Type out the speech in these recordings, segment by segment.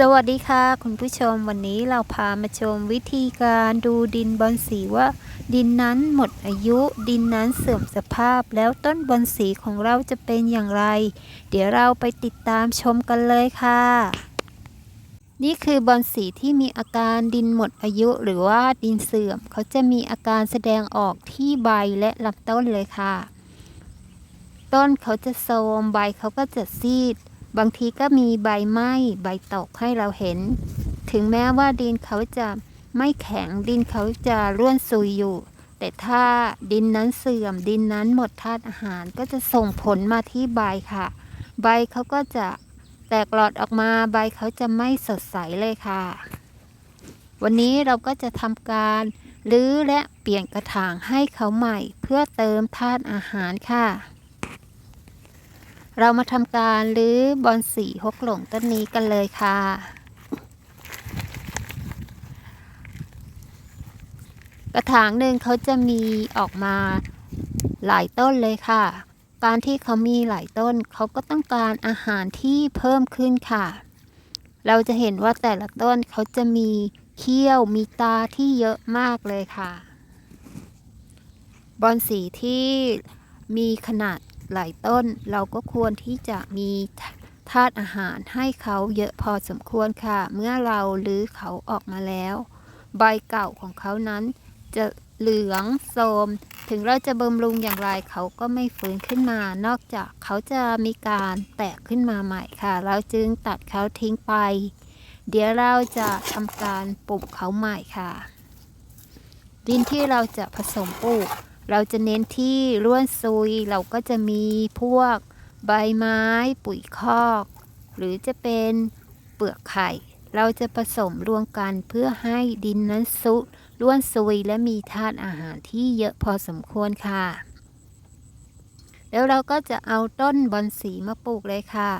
สวัสดีค่ะ คุณผู้ชมวันนี้เราพามาชมวิธีการดูดินบอนสีว่า ดินนั้นหมดอายุ ดินนั้นเสื่อมสภาพแล้วต้นบอนสีของเราจะเป็นอย่างไร เดี๋ยวเราไปติดตามชมกันเลยค่ะ นี่คือบอนสีที่มีอาการดินหมดอายุหรือว่าดินเสื่อม เขาจะมีอาการแสดงออกที่ใบและลำต้นเลยค่ะ ต้นเขาจะโทรมใบเขาก็จะซีด บางทีก็มีใบไหม้ใบตกให้เราเห็น ถึงแม้ว่าดินเขาจะไม่แข็งดินเขาจะร่วนซุยอยู่ แต่ถ้าดินนั้นเสื่อมดินนั้นหมดธาตุอาหารก็จะส่งผลมาที่ใบค่ะ ใบเขาก็จะแตกหลอดออกมาใบเขาจะไม่สดใสเลยค่ะ วันนี้เราก็จะทำการรื้อและเปลี่ยนกระถางให้เขาใหม่ เพื่อเติมธาตุอาหารค่ะ เรามาทำการรื้อบอนสีฮกหลงต้นนี้กันเลยค่ะ กระถางหนึ่งเขาจะมีออกมาหลายต้นเลยค่ะ การที่เขามีหลายต้นเขาก็ต้องการอาหารที่เพิ่มขึ้นค่ะ เราจะเห็นว่าแต่ละต้นเขาจะมีเขี้ยวมีตาที่เยอะมากเลยค่ะ บอนสีที่มีขนาด หลายต้น เราก็ควรที่จะมีธาตุอาหารให้เขาเยอะพอสมควรค่ะ เมื่อเราลื้อเขาออกมาแล้ว ใบเก่าของเขานั้น จะเหลืองโทรมถึงเราจะบำรุงอย่างไรเขาก็ไม่ฟื้นขึ้นมา นอกจากเขาจะมีการแตกขึ้นมาใหม่ค่ะ เราจึงตัดเขาทิ้งไป เดี๋ยวเราจะทำการปลูกเขาใหม่ค่ะ ดินที่เราจะผสมปลูก เราจะเน้นที่ร่วนซุยเราก็จะมีพวกใบไม้ปุ๋ยคอก หรือจะเป็นเปลือกไข่ เราจะผสมรวมกันเพื่อให้ดินนั้นซุร่วนซุยและมีธาตุอาหารที่เยอะพอสมควรค่ะ แล้วเราก็จะเอาต้นบอนสีมาปลูกเลยค่ะ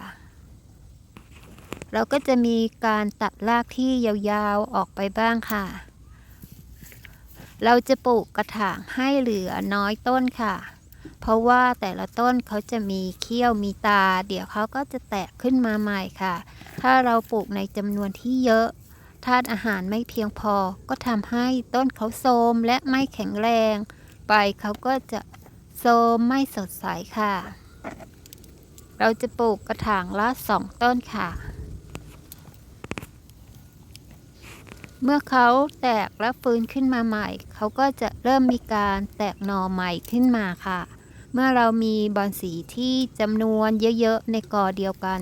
เราก็จะมีการตัดรากที่ยาวๆออกไปบ้างค่ะ เราจะปลูกกระถางให้เหลือน้อยต้นค่ะ เพราะว่าแต่ละต้นเขาจะมีเขี้ยวมีตา เดี๋ยวเขาก็จะแตกขึ้นมาใหม่ค่ะ ถ้าเราปลูกในจำนวนที่เยอะธาตุอาหารไม่เพียงพอ ก็ทำให้ต้นเขาโทมและไม่แข็งแรง ใบเขาก็จะโทมไม่สดใสค่ะ เราจะปลูกกระถางละสองต้นค่ะ เมื่อเขาแตกและฟื้นขึ้นมาใหม่ เขาก็จะเริ่มมีการแตกหน่อใหม่ขึ้นมาค่ะ เมื่อเรามีบอนสีที่จำนวนเยอะๆในกอเดียวกัน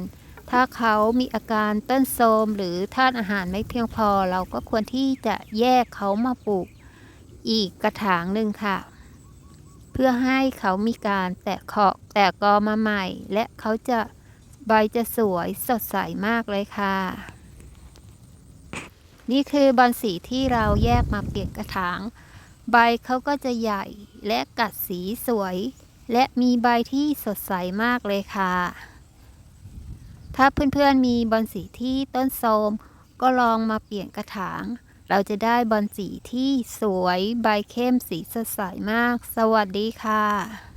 ถ้าเขามีอาการต้นโทรมหรือธาตุอาหารไม่เพียงพอ เราก็ควรที่จะแยกเขามาปลูกอีกกระถางหนึ่งค่ะ เพื่อให้เขามีการแตกขอกแตกกอมาใหม่ และเขาจะใบจะสวยสดใสมากเลยค่ะ นี่คือบอนสีที่เราแยกมาเปลี่ยนกระถาง ใบเขาก็จะใหญ่และกัดสีสวย และมีใบที่สดใสมากเลยค่ะ ถ้าเพื่อนๆมีบอนสีที่ต้นโทมก็ลองมาเปลี่ยนกระถาง เราจะได้บอนสีที่สวย ใบเข้มสีสดใสมาก สวัสดีค่ะ